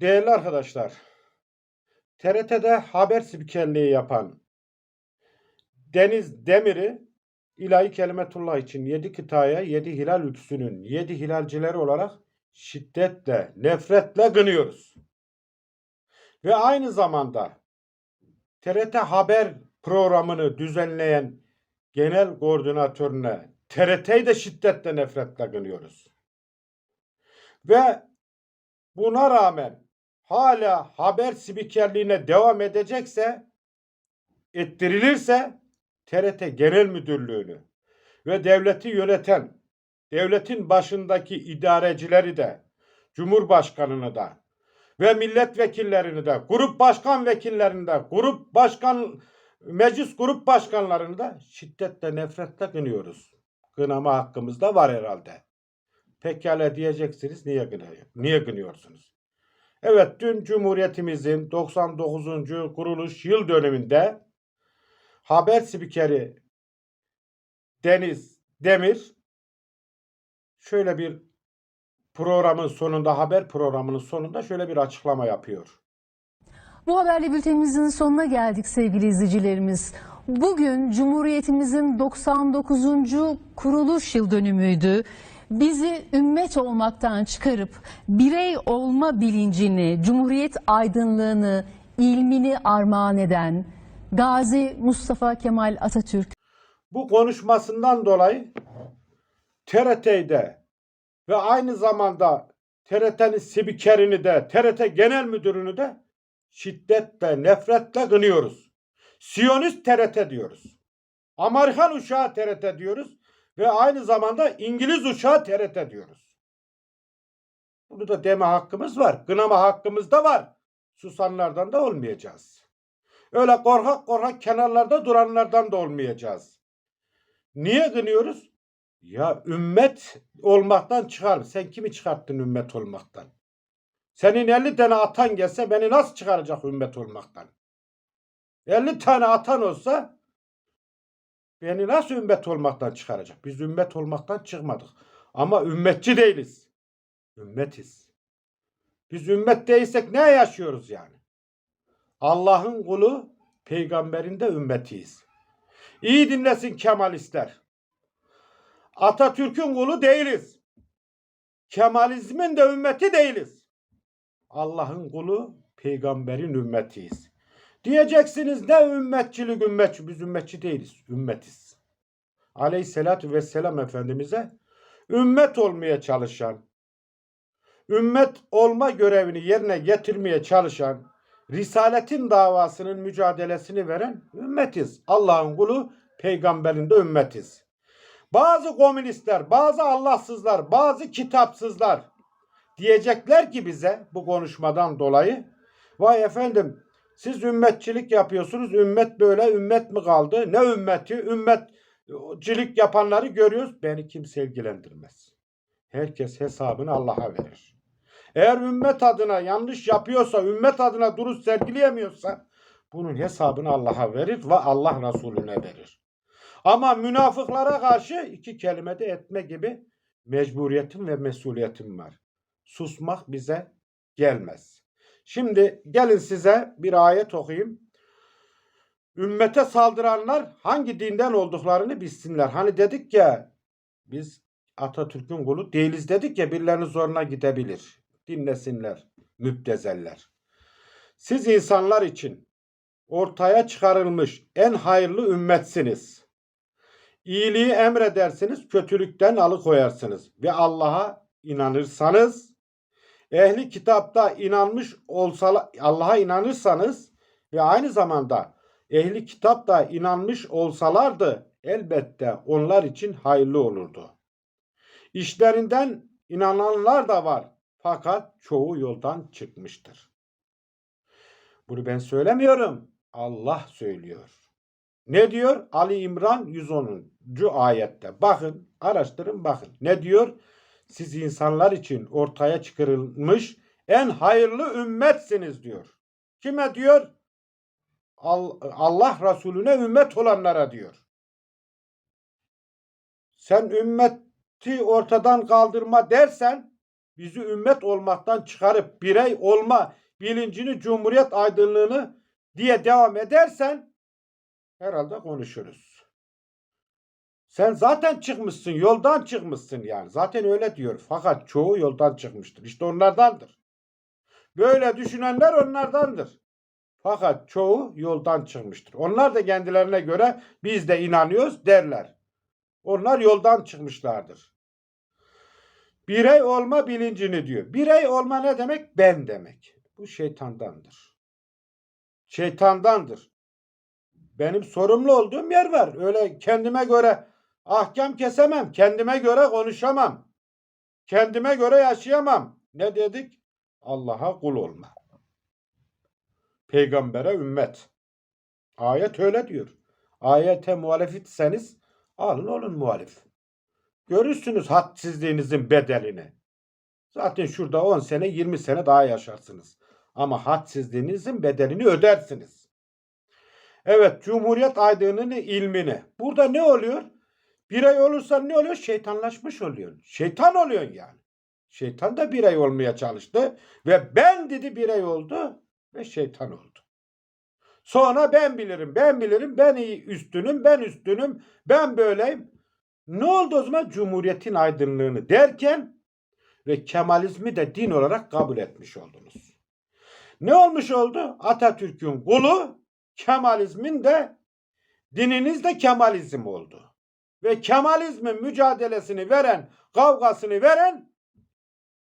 Değerli arkadaşlar, TRT'de haber spikerliği yapan Deniz Demir'i ilahi kelimetullah için yedi kıtaya, yedi hilal ülküsünün yedi hilalcileri olarak şiddetle, nefretle kınıyoruz. Ve aynı zamanda TRT haber programını düzenleyen genel koordinatörüne TRT'yi de şiddetle nefretle kınıyoruz. Ve buna rağmen hala haber spikerliğine devam edecekse, ettirilirse TRT Genel Müdürlüğü'nü ve devleti yöneten, devletin başındaki idarecileri de, Cumhurbaşkanını da ve milletvekillerini de, grup başkan vekillerini de, grup başkan, meclis grup başkanlarını da şiddetle, nefretle kınıyoruz. Kınama hakkımız da var herhalde. Pekala diyeceksiniz niye kınıyor? Niye kınıyorsunuz? Evet dün Cumhuriyetimizin 99. kuruluş yıl dönümünde haber spikeri Deniz Demir şöyle bir programın sonunda haber programının sonunda şöyle bir açıklama yapıyor. Bu haberle bültenimizin sonuna geldik sevgili izleyicilerimiz. Bugün Cumhuriyetimizin 99. kuruluş yıl dönümüydü. Bizi ümmet olmaktan çıkarıp birey olma bilincini, cumhuriyet aydınlığını, ilmini armağan eden Gazi Mustafa Kemal Atatürk Bu konuşmasından dolayı TRT'de ve aynı zamanda TRT'nin spikerini de TRT Genel Müdürünü de şiddetle, nefretle kınıyoruz. Siyonist TRT diyoruz. Amerikan uşağı TRT diyoruz ve aynı zamanda İngiliz uşağı TRT diyoruz. Bunu da deme hakkımız var. Kınama hakkımız da var. Susanlardan da olmayacağız. Öyle korkak korkak kenarlarda duranlardan da olmayacağız. Niye kınıyoruz? Ya ümmet olmaktan çıkar. Sen kimi çıkarttın ümmet olmaktan? Senin 50 tane atan gelse beni nasıl çıkaracak ümmet olmaktan? 50 tane atan olsa beni nasıl ümmet olmaktan çıkaracak? Biz ümmet olmaktan çıkmadık. Ama ümmetçi değiliz. Ümmetiz. Biz ümmet değilsek ne yaşıyoruz yani? Allah'ın kulu, peygamberin de ümmetiyiz. İyi dinlesin Kemalistler. Atatürk'ün kulu değiliz. Kemalizmin de ümmeti değiliz. Allah'ın kulu, peygamberin ümmetiyiz. Diyeceksiniz ne ümmetçilik ümmetçi. Biz ümmetçi değiliz. Ümmetiz. Aleyhissalatü vesselam Efendimiz'e ümmet olmaya çalışan, ümmet olma görevini yerine getirmeye çalışan, Risaletin davasının mücadelesini veren ümmetiz. Allah'ın kulu, peygamberin de ümmetiz. Bazı komünistler, bazı Allahsızlar, bazı kitapsızlar diyecekler ki bize bu konuşmadan dolayı vay efendim siz ümmetçilik yapıyorsunuz. Ümmet böyle ümmet mi kaldı? Ne ümmeti? Ümmetçilik yapanları görüyoruz. Beni kimse ilgilendirmez. Herkes hesabını Allah'a verir. Eğer ümmet adına yanlış yapıyorsa, ümmet adına duruş sergileyemiyorsa bunun hesabını Allah'a verir ve Allah Resulüne verir. Ama münafıklara karşı iki kelime de etme gibi mecburiyetim ve mesuliyetim var. Susmak bize gelmez. Şimdi gelin size bir ayet okuyayım. Ümmete saldıranlar hangi dinden olduklarını bilsinler. Hani dedik ya biz Atatürk'ün kulu değiliz dedik ya birilerinin zoruna gidebilir. Dinlesinler müptezeller. Siz insanlar için ortaya çıkarılmış en hayırlı ümmetsiniz. İyiliği emredersiniz, kötülükten alıkoyarsınız ve Allah'a inanırsanız ehli kitapta inanmış olsa Allah'a inanırsanız ve aynı zamanda ehli kitapta inanmış olsalardı elbette onlar için hayırlı olurdu. İşlerinden inananlar da var fakat çoğu yoldan çıkmıştır. Bunu ben söylemiyorum. Allah söylüyor. Ne diyor? Ali İmran 110. ayette. Bakın, araştırın bakın. Ne diyor? Siz insanlar için ortaya çıkarılmış en hayırlı ümmetsiniz diyor. Kime diyor? Allah Resulüne ümmet olanlara diyor. Sen ümmeti ortadan kaldırma dersen bizi ümmet olmaktan çıkarıp birey olma bilincini, cumhuriyet aydınlığını diye devam edersen herhalde konuşuruz. Sen zaten çıkmışsın, yoldan çıkmışsın yani. Zaten öyle diyor. Fakat çoğu yoldan çıkmıştır. İşte onlardandır. Böyle düşünenler onlardandır. Fakat çoğu yoldan çıkmıştır. Onlar da kendilerine göre biz de inanıyoruz derler. Onlar yoldan çıkmışlardır. Birey olma bilincini diyor. Birey olma ne demek? Ben demek. Bu şeytandandır. Şeytandandır. Benim sorumlu olduğum yer var. Öyle kendime göre ahkam kesemem. Kendime göre konuşamam. Kendime göre yaşayamam. Ne dedik? Allah'a kul olma. Peygambere ümmet. Ayet öyle diyor. Ayete muhalefetseniz alın olun muhalif. Görürsünüz hadsizliğinizin bedelini. Zaten şurada 10 sene 20 sene daha yaşarsınız. Ama hadsizliğinizin bedelini ödersiniz. Evet Cumhuriyet aydınının ilmini. Burada ne oluyor? Birey olursan ne oluyor? Şeytanlaşmış oluyor. Şeytan oluyor yani. Şeytan da birey olmaya çalıştı. Ve ben dedi birey oldu ve şeytan oldu. Sonra ben bilirim, ben bilirim, ben iyi üstünüm, ben üstünüm, ben böyleyim. Ne oldu o zaman? Cumhuriyetin aydınlığını derken ve Kemalizmi de din olarak kabul etmiş oldunuz. Ne olmuş oldu? Atatürk'ün kulu, Kemalizmin de dininiz de Kemalizm oldu. Ve Kemalizmin mücadelesini veren, kavgasını veren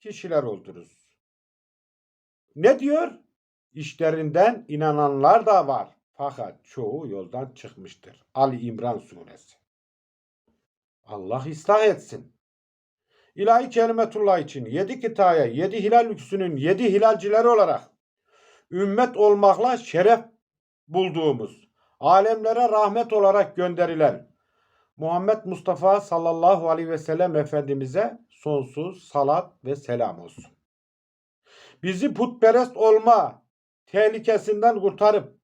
kişiler oldunuz. Ne diyor? İşlerinden inananlar da var. Fakat çoğu yoldan çıkmıştır. Ali İmran suresi. Allah ıslah etsin. İlahi kelimetullah için yedi kitaya, yedi hilal ülküsünün yedi hilalcileri olarak ümmet olmakla şeref bulduğumuz, alemlere rahmet olarak gönderilen Muhammed Mustafa sallallahu aleyhi ve sellem Efendimiz'e sonsuz salat ve selam olsun. Bizi putperest olma tehlikesinden kurtarıp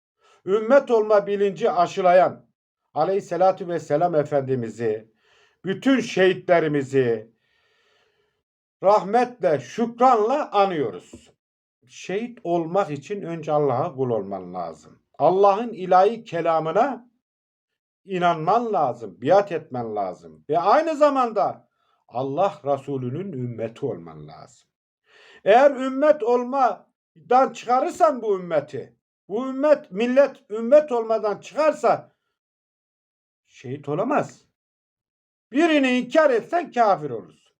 ümmet olma bilinci aşılayan aleyhissalatü vesselam Efendimiz'i, bütün şehitlerimizi rahmetle, şükranla anıyoruz. Şehit olmak için önce Allah'a kul olman lazım. Allah'ın ilahi kelamına inanman lazım, biat etmen lazım. Ve aynı zamanda Allah Resulü'nün ümmeti olman lazım. Eğer ümmet olmadan çıkarırsan bu ümmeti, bu ümmet, millet ümmet olmadan çıkarsa şehit olamaz. Birini inkar etsen kafir olursun.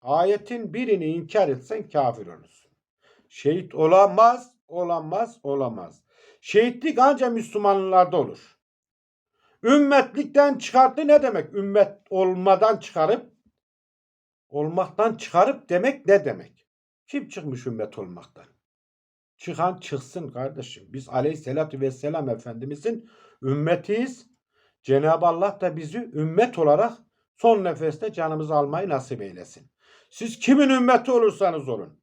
Ayetin birini inkar etsen kafir olursun. Şehit olamaz, olamaz, olamaz. Şehitlik ancak Müslümanlarda olur. Ümmetlikten çıkarttı ne demek? Ümmet olmadan çıkarıp olmaktan çıkarıp demek ne demek? Kim çıkmış ümmet olmaktan? Çıkan çıksın kardeşim. Biz aleyhissalatü vesselam Efendimizin ümmetiyiz. Cenab-ı Allah da bizi ümmet olarak son nefeste canımızı almayı nasip eylesin. Siz kimin ümmeti olursanız olun.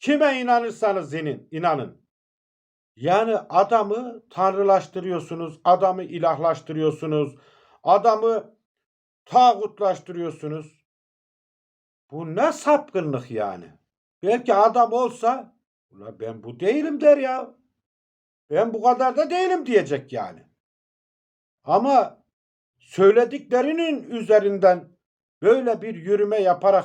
Kime inanırsanız inin, inanın. Yani adamı tanrılaştırıyorsunuz, adamı ilahlaştırıyorsunuz, adamı tağutlaştırıyorsunuz. Bu ne sapkınlık yani? Belki adam olsa, Ulan ben bu değilim der ya. Ben bu kadar da değilim diyecek yani. Ama söylediklerinin üzerinden böyle bir yürüme yaparak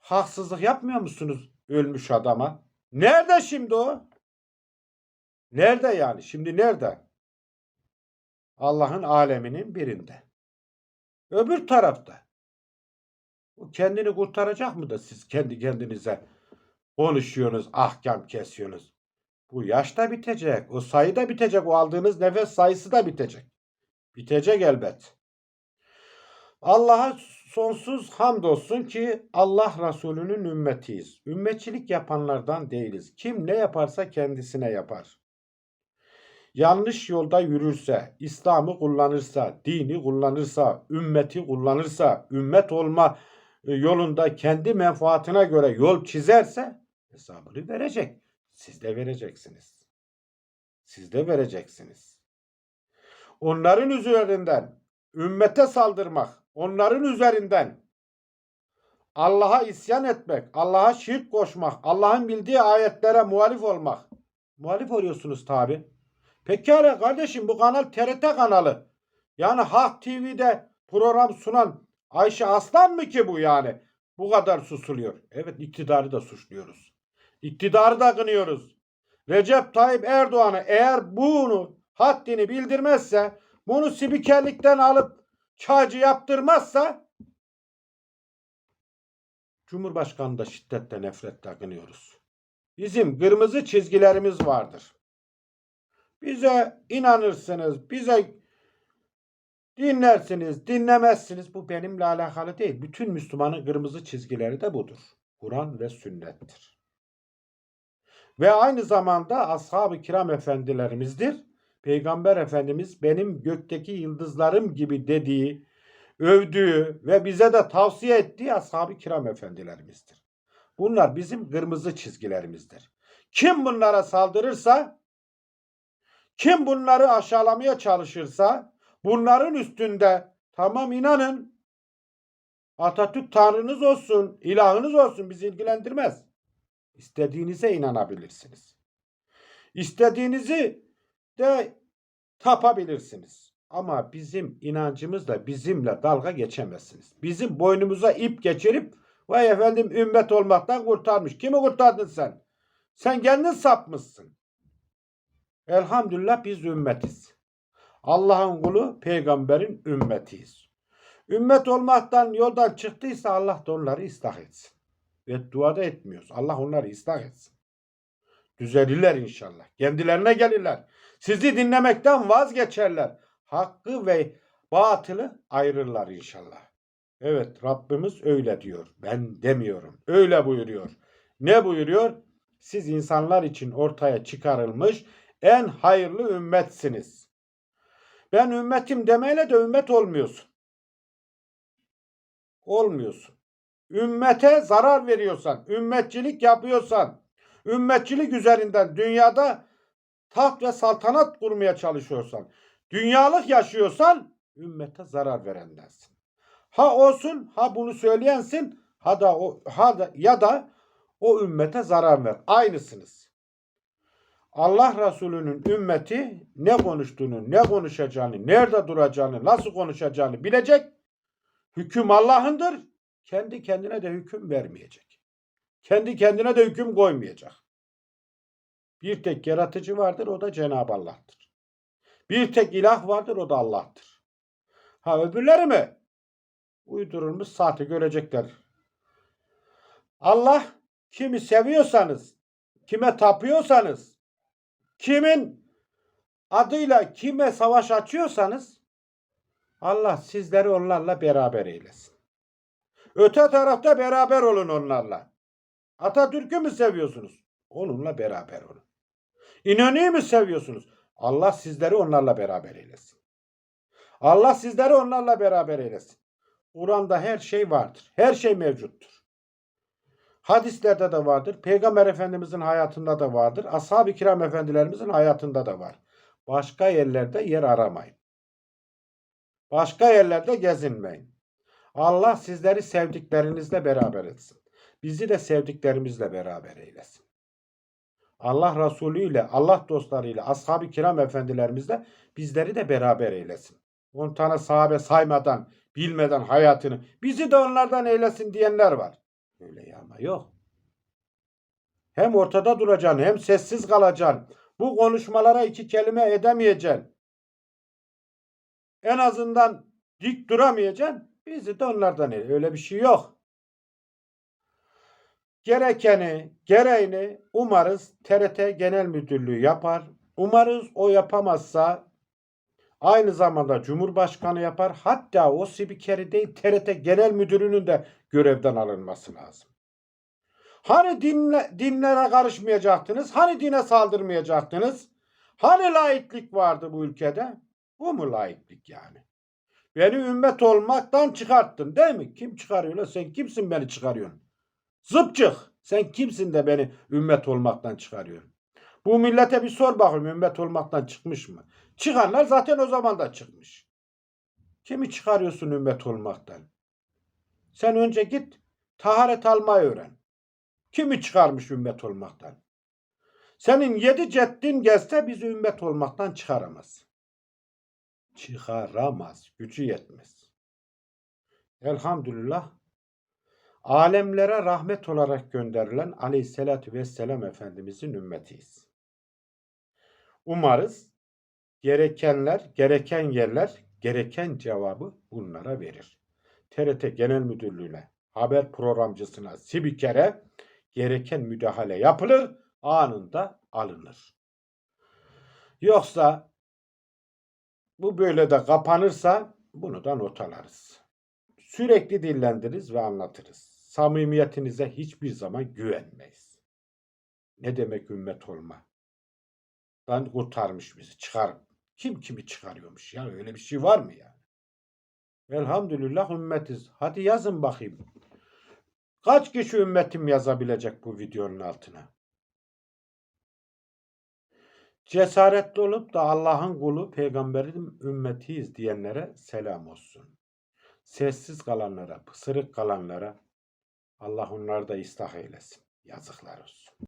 haksızlık yapmıyor musunuz ölmüş adama? Nerede şimdi o? Nerede yani? Şimdi nerede? Allah'ın aleminin birinde. Öbür tarafta. O kendini kurtaracak mı da siz kendi kendinize konuşuyorsunuz, ahkam kesiyorsunuz? Bu yaş da bitecek, o sayı da bitecek, o aldığınız nefes sayısı da bitecek. Bitecek elbet. Allah'a sonsuz hamdolsun ki Allah Resulü'nün ümmetiyiz. Ümmetçilik yapanlardan değiliz. Kim ne yaparsa kendisine yapar. Yanlış yolda yürürse, İslam'ı kullanırsa, dini kullanırsa, ümmeti kullanırsa, ümmet olma e, yolunda kendi menfaatine göre yol çizerse hesabını verecek. Siz de vereceksiniz. Siz de vereceksiniz. Onların üzerinden ümmete saldırmak, onların üzerinden Allah'a isyan etmek, Allah'a şirk koşmak, Allah'ın bildiği ayetlere muhalif olmak. Muhalif oluyorsunuz tabi. Pekala kardeşim bu kanal TRT kanalı. Yani Halk TV'de program sunan Ayşe Aslan mı ki bu yani? Bu kadar susuluyor. Evet iktidarı da suçluyoruz. İktidarı da kınıyoruz. Recep Tayyip Erdoğan'ı eğer bunu haddini bildirmezse, bunu spikerlikten alıp çağcı yaptırmazsa Cumhurbaşkanı da şiddetle nefretle kınıyoruz. Bizim kırmızı çizgilerimiz vardır. Bize inanırsınız, bize dinlersiniz, dinlemezsiniz. Bu benimle alakalı değil. Bütün Müslümanın kırmızı çizgileri de budur. Kur'an ve sünnettir. Ve aynı zamanda ashab-ı kiram efendilerimizdir. Peygamber Efendimiz benim gökteki yıldızlarım gibi dediği, övdüğü ve bize de tavsiye ettiği ashab-ı kiram efendilerimizdir. Bunlar bizim kırmızı çizgilerimizdir. Kim bunlara saldırırsa, kim bunları aşağılamaya çalışırsa, bunların üstünde tamam inanın Atatürk tanrınız olsun, ilahınız olsun bizi ilgilendirmez. İstediğinize inanabilirsiniz. İstediğinizi de tapabilirsiniz. Ama bizim inancımızla bizimle dalga geçemezsiniz. Bizim boynumuza ip geçirip vay efendim ümmet olmaktan kurtarmış. Kimi kurtardın sen? Sen kendin sapmışsın. Elhamdülillah biz ümmetiz. Allah'ın kulu peygamberin ümmetiyiz. Ümmet olmaktan yoldan çıktıysa Allah da onları ıslah etsin. Ve duada etmiyoruz. Allah onları ıslah etsin. Düzelirler inşallah. Kendilerine gelirler. Sizi dinlemekten vazgeçerler. Hakkı ve batılı ayırırlar inşallah. Evet Rabbimiz öyle diyor. Ben demiyorum. Öyle buyuruyor. Ne buyuruyor? Siz insanlar için ortaya çıkarılmış en hayırlı ümmetsiniz. Ben ümmetim demeyle de ümmet olmuyorsun. Olmuyorsun. Ümmete zarar veriyorsan, ümmetçilik yapıyorsan, ümmetçilik üzerinden dünyada taht ve saltanat kurmaya çalışıyorsan, dünyalık yaşıyorsan ümmete zarar verendensin. Ha olsun, ha bunu söyleyensin, ha da o ha da ya da o ümmete zarar ver. Aynısınız. Allah Resulü'nün ümmeti ne konuştuğunu, ne konuşacağını, nerede duracağını, nasıl konuşacağını bilecek. Hüküm Allah'ındır. Kendi kendine de hüküm vermeyecek. Kendi kendine de hüküm koymayacak. Bir tek yaratıcı vardır o da Cenab-ı Allah'tır. Bir tek ilah vardır o da Allah'tır. Ha öbürleri mi? Uydurulmuş saati görecekler. Allah kimi seviyorsanız, kime tapıyorsanız, kimin adıyla kime savaş açıyorsanız Allah sizleri onlarla beraber eylesin. Öte tarafta beraber olun onlarla. Atatürk'ü mü seviyorsunuz? Onunla beraber olun. İnönü'yü mü seviyorsunuz? Allah sizleri onlarla beraber eylesin. Allah sizleri onlarla beraber eylesin. Kur'an'da her şey vardır. Her şey mevcuttur. Hadislerde de vardır. Peygamber Efendimizin hayatında da vardır. Ashab-ı kiram efendilerimizin hayatında da var. Başka yerlerde yer aramayın. Başka yerlerde gezinmeyin. Allah sizleri sevdiklerinizle beraber etsin. Bizi de sevdiklerimizle beraber eylesin. Allah Resulü ile, Allah dostlarıyla, ashab-ı kiram efendilerimizle bizleri de beraber eylesin. 10 tane sahabe saymadan, bilmeden hayatını bizi de onlardan eylesin diyenler var. Öyle ya ama yok. Hem ortada duracaksın hem sessiz kalacaksın. Bu konuşmalara iki kelime edemeyeceksin. En azından dik duramayacaksın. Bizi de onlardan eyle. Öyle bir şey yok. Gerekeni, gereğini umarız TRT Genel Müdürlüğü yapar. Umarız o yapamazsa aynı zamanda Cumhurbaşkanı yapar. Hatta o spikeri değil TRT Genel Müdürü'nün de görevden alınması lazım. Hani dinle, dinlere karışmayacaktınız? Hani dine saldırmayacaktınız? Hani laiklik vardı bu ülkede? Bu mu laiklik yani? Beni ümmet olmaktan çıkarttın değil mi? Kim çıkarıyor lan? Sen kimsin beni çıkarıyorsun? Zıpçık. Sen kimsin de beni ümmet olmaktan çıkarıyorsun? Bu millete bir sor bakayım ümmet olmaktan çıkmış mı? Çıkanlar zaten o zaman da çıkmış. Kimi çıkarıyorsun ümmet olmaktan? Sen önce git Taharet almayı öğren. Kimi çıkarmış ümmet olmaktan? Senin yedi ceddin gelse bizi ümmet olmaktan çıkaramaz. Çıkaramaz. Gücü yetmez. Elhamdülillah alemlere rahmet olarak gönderilen aleyhissalatü vesselam Efendimizin ümmetiyiz. Umarız gerekenler, gereken yerler, gereken cevabı bunlara verir. TRT Genel Müdürlüğü'ne, haber programcısına, spikere gereken müdahale yapılır, anında alınır. Yoksa bu böyle de kapanırsa bunu da not alırız. Sürekli dillendiririz ve anlatırız. Samimiyetinize hiçbir zaman güvenmeyiz. Ne demek ümmet olma? Ben kurtarmış bizi çıkar. Kim kimi çıkarıyormuş ya öyle bir şey var mı ya? Elhamdülillah ümmetiz. Hadi yazın bakayım. Kaç kişi ümmetim yazabilecek bu videonun altına? Cesaretli olup da Allah'ın kulu, peygamberin ümmetiyiz diyenlere selam olsun. Sessiz kalanlara, pısırık kalanlara Allah onları da ıslah eylesin. Yazıklar olsun.